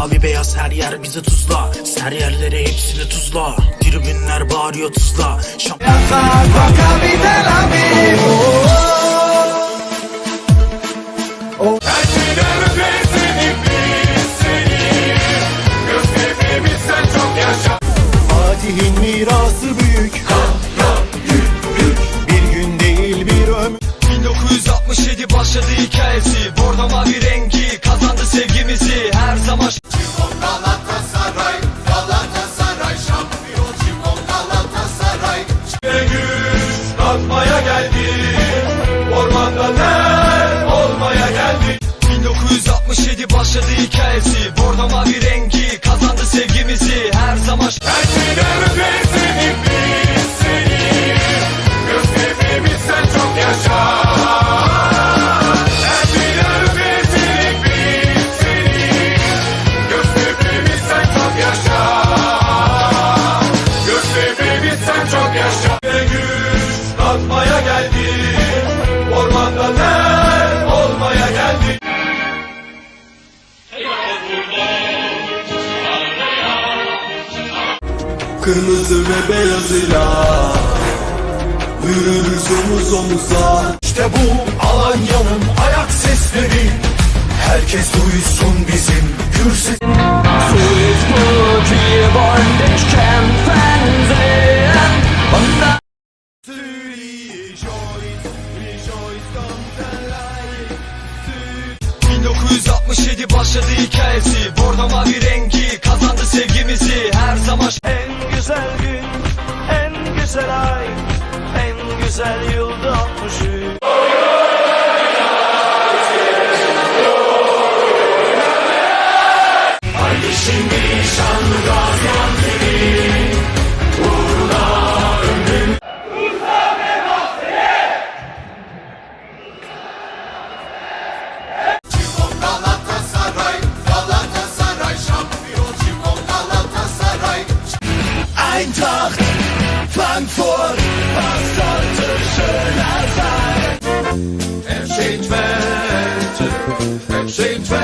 Mavi beyaz her yer bize tuzla. Ser yerlere hepsini tuzla. Tribünler bağırıyor tuzla. Şampiyon Fatih'in mirası büyük. Bir gün değil bir ömür. 1967 başladı hikayesi katmaya geldi. Ormanda ter olmaya geldi? 1967 başladı hikayesi. Bordo mavi katmaya geldi. Ormanda ter olmaya geldi? Kırmızı ve beyazıyla Yürürüz omuz omuza. İşte bu Alanya'nın ayak sesleri. Herkes duysun bizim gür 1967 başladı hikayesi Bordo mavi rengi kazandı sevgimizi Her zaman En güzel gün, en güzel ay, en güzel yılda 63. Frankfurt, was sollte schöner sein? Er steht Wetter, es steht Wetter.